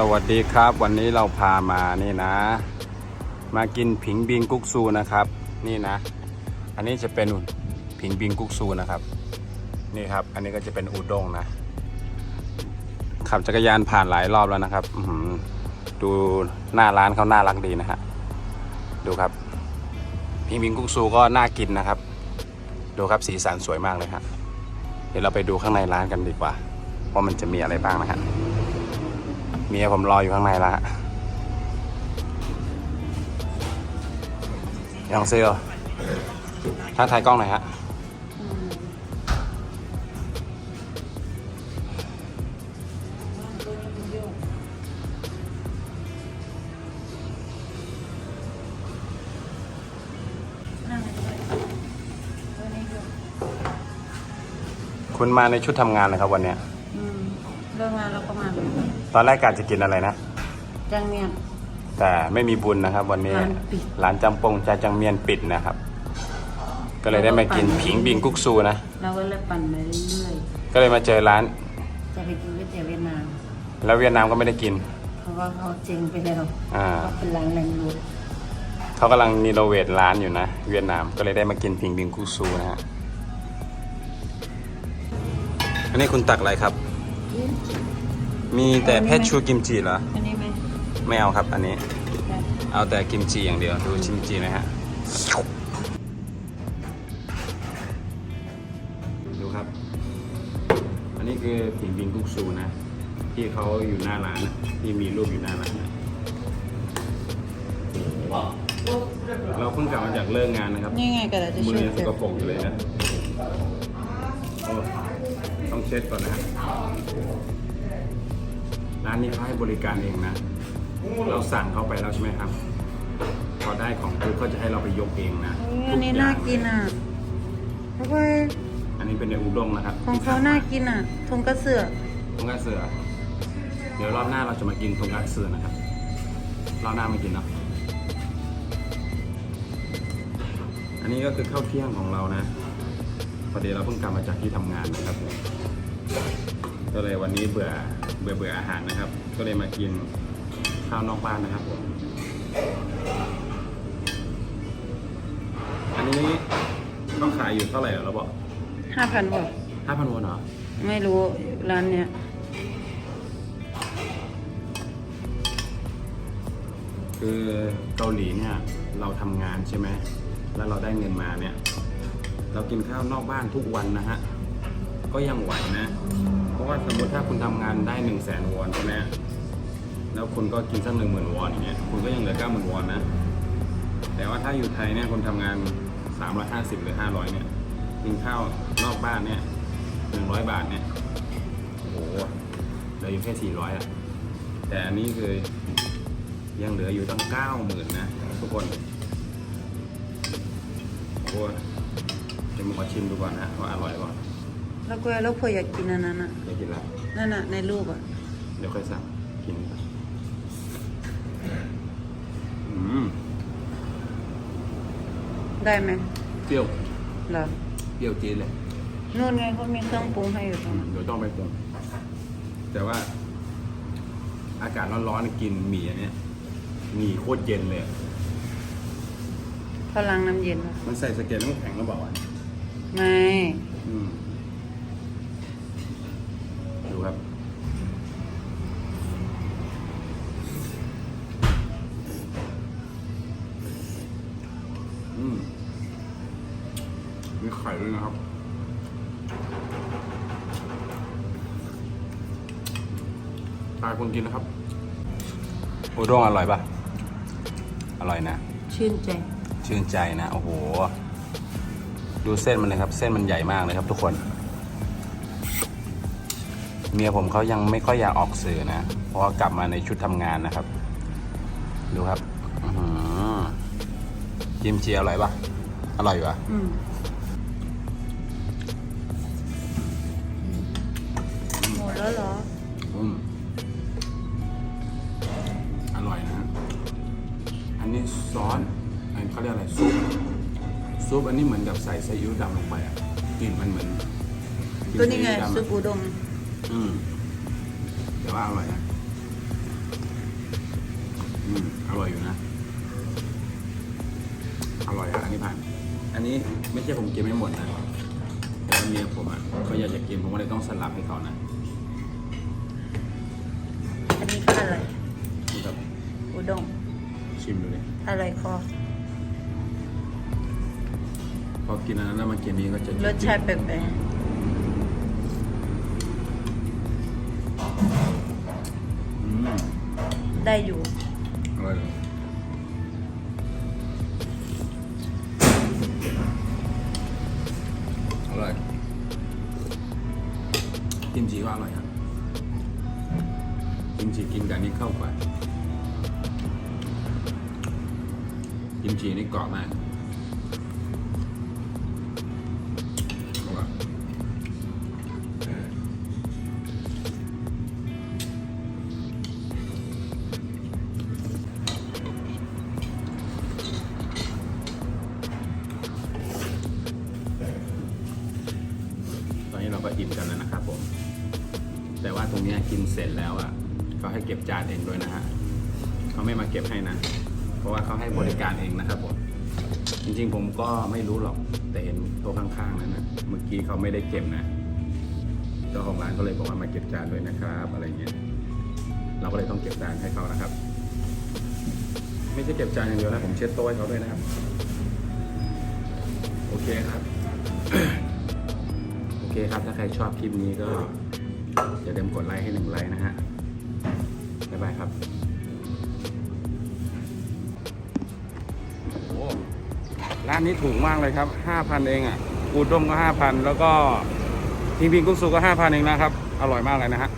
สวัสดีครับ วันนี้เราพามานี่นะ มากินผิงบิงกุ๊กซูนะครับ นี่นะ อันนี้จะเป็นผิงบิงกุ๊กซูนะครับ นี่ครับ อันนี้ก็จะเป็นอุด้งนะ ขับจักรยานผ่านหลายรอบแล้วนะครับดูหน้าร้านเขาน่ารักดีนะฮะดูครับพิงบิงกุ๊กซูก็น่ากินนะครับ ดูครับสีสันสวยมากเลยฮะเดี๋ยวเราไปดูข้างในร้านกันดีกว่า ว่ามันจะมีอะไรบ้างนะฮะ เมียผมรออยู่ข้างในแล้วฮะยังเซลถ้าถ่ายกล้องหน่อยฮะคุณมาในชุดทำงานเลยครับวันเนี้ยอืมเลิกงานเราก็มา ตอนแรกกะจะกินอะไรนะ จังเมียน แต่ไม่มีบุญนะครับ วันนี้ร้านปิด ร้านจำปงจาจังเมียนปิดนะครับ ก็เลยได้มากินผิงบิงกุ๊กซูนะ เราก็เลยปั่นไปเรื่อยก็เลยมาเจอร้าน ๆ จะไปกินก๋วยเตี๋ยวเวียดนาม แล้วเวียดนามก็ไม่ได้กิน เพราะว่าเขาเจ๊งไปแล้วอ่า เขาเป็นร้านแรงรูดเขากำลังนีโนเวทร้านอยู่นะ เวียดนามก็เลยได้มากินผิงบิงกุ๊กซูนะฮะ อันนี้คุณตักอะไรครับ มีแต่แพชชูกิมจิเหรอ อันนี้ไหมไม่เอาครับอันนี้ได้เอาแต่กิมจิอย่างเดียว ดูชิมจินะฮะ ดูครับ อันนี้คือผิงบิงกุ๊กซูนะ ที่เขาอยู่หน้าร้านนะที่มีรูปอยู่หน้าร้านนะเราเพิ่งกลับมาจากเลิกงานนะครับ นี่ไงก็จะมืช่อวยยังสเก็บกปรกอยู่เลยนะโอ้ต้องเช็ดก่อนนะฮะ ร้านนี้เขาให้บริการเองนะ เราสั่งเขาไปแล้วใช่ไหมครับ พอได้ของปุ๊บก็จะให้เราไปยกเองนะอันนี้น่ากินอะเพราะว่าอันนี้เป็นในอุด้งนะครับของเขาน่ากินอะทงกระเสือทงกัตเสือ เดี๋ยวรอบหน้าเราจะมากินทงกัตเสือนะครับ รอบหน้ามากินเนาะ อันนี้ก็คือข้าวเที่ยงของเรานะ พอดีเราเพิ่งกลับมาจากที่ทำงานนะครับก็เลยวันนี้เบื่อ เบื่อเบื่ออาหารนะครับ ก็เลยมากินข้าวนอกบ้านนะครับผมอันนี้ต้องขายอยู่เท่าไหร่เหรอเราบอกห้าพันบอกห้าพันวอนเหรอไม่รู้ร้านเนี้ยคือเกาหลีเนี่ยเราทำงานใช่ไหม แล้วเราได้เงินมาเนี่ย เรากินข้าวนอกบ้านทุกวันนะฮะ ก็ยังไหวนะเพราะว่าสมมติถ้าคุณทำงานได้หนึ่งแสนวอนใช่ไหมแล้วคุณก็กินสักหนึ่งหมื่นวอนอย่างเงี้ยคุณก็ยังเหลือเก้าหมื่นวอนนะแต่ว่าถ้าอยู่ไทยเนี่ยคนทำงานสามร้อยห้าสิบหรือห้าร้อยเนี่ยกินข้าวนอกบ้านเนี่ยหนึ่งร้อยบาทเนี่ยโอ้โหเหลืออยู่แค่สี่ร้อยอะแต่อันนี้คือยังเหลืออยู่ตั้งเก้าหมื่นนะทุกคนโอ้ยเดี๋ยวมขอชิมดูก่อนนะว่าอร่อยป่ะ แล้วก็แล้วเพื่ออยากกินอันนั้นอะเดี๋ยวกินละนั่นอะในรูปอะเดี๋ยวค่อยสั่งกินอืมได้ไหมเปรี้ยวเหรอเปรี้ยวจี๊ดเลยนู่นไงเขามีเครื่องปรุงให้อยู่ตรงนั้นเดี๋ยวต้องไปปรุงแต่ว่า อากาศร้อนๆกินหมี่อันเนี้ยหมี่โคตรเย็นเลยอะพลังน้ำเย็นปะมันใส่สเก็ตน้ำแข็งแล้วบอกว่าวะไม่อืม ข่ด้วยนะครับ ตายคนกินนะครับ อุด้งอร่อยปะอร่อยนะ ชื่นใจ ชื่นใจนะ โอ้โห ดูเส้นมันเลยครับ เส้นมันใหญ่มากเลยครับ ทุกคน เมียผมเขายังไม่ค่อยอยากออกสื่อนะ เพราะว่ากลับมาในชุดทำงานนะครับ ดูครับ อื้อหือกิมจีอร่อยปะอร่อยปะ อืม แล้วเหรอ อืมอร่อยนะ อันนี้ซอสอันเขาเรียกอะไรซุปซุปอันนี้เหมือนกับใส่ซีอิ๊วดำลงไปอะกลิ่นมันเหมือนกลิ่ก็นี่ไงซีอิ๊วดำอะซุปอูด้งอืมแต่ว่าอร่อยนะอืมอร่อยอยู่นะ อร่อยอะอันนี้ผ่าน อันนี้ไม่ใช่ผมกินไม่หมดนะแต่ว่าเมียผมอะเขาอยากจะกินผมก็เลยต้องสลับให้เขานะ อันนี้ก็อะไรนี่แบบอุด้งชิมดูเลยอะไรคอพอกินอันนั้นแล้วมากินนี้ก็จะรสชาติแปลกอืมๆได้อยู่ อร่อยเลยอร่อยกิมจิก็อร่อยครับกิม จิกินกับนนี้เข้าไปกิมจินี่กรอบมากตอนนี้เราก็อิ่มกันแล้วนะครับผม แต่ว่าตรงนี้กินเสร็จแล้วอะ เขาให้เก็บจานเองด้วยนะฮะเขาไม่มาเก็บให้นะ เพราะว่าเขาให้บริการเองนะครับผมจริงๆผมก็ไม่รู้หรอกแต่เห็นโต๊ะข้างๆนั้นนะเมื่อกี้เขาไม่ได้เก็บนะเจ้าของร้านก็เลยบอกว่ามาเก็บจานด้วยนะครับ อะไรเงี้ยเราก็เลยต้องเก็บจานให้เขานะครับ ไม่ใช่เก็บจานอย่างเดียวนะผมเช็ดโต๊ะให้เขาด้วยนะครับ โอเคครับ โอเคครับถ้าใครชอบคลิปนี้ก็อย่าลืมกดไลค์ให้หนึ่งไลค์นะฮะ บ๊ายบายครับร้านนี้ถูกมากเลยครับ 5,000 เองอะ อูด้งก็ 5,000 แล้วก็พิงพิงกุ้งสุกก็5,000 เองนะครับ อร่อยมากเลยนะฮะ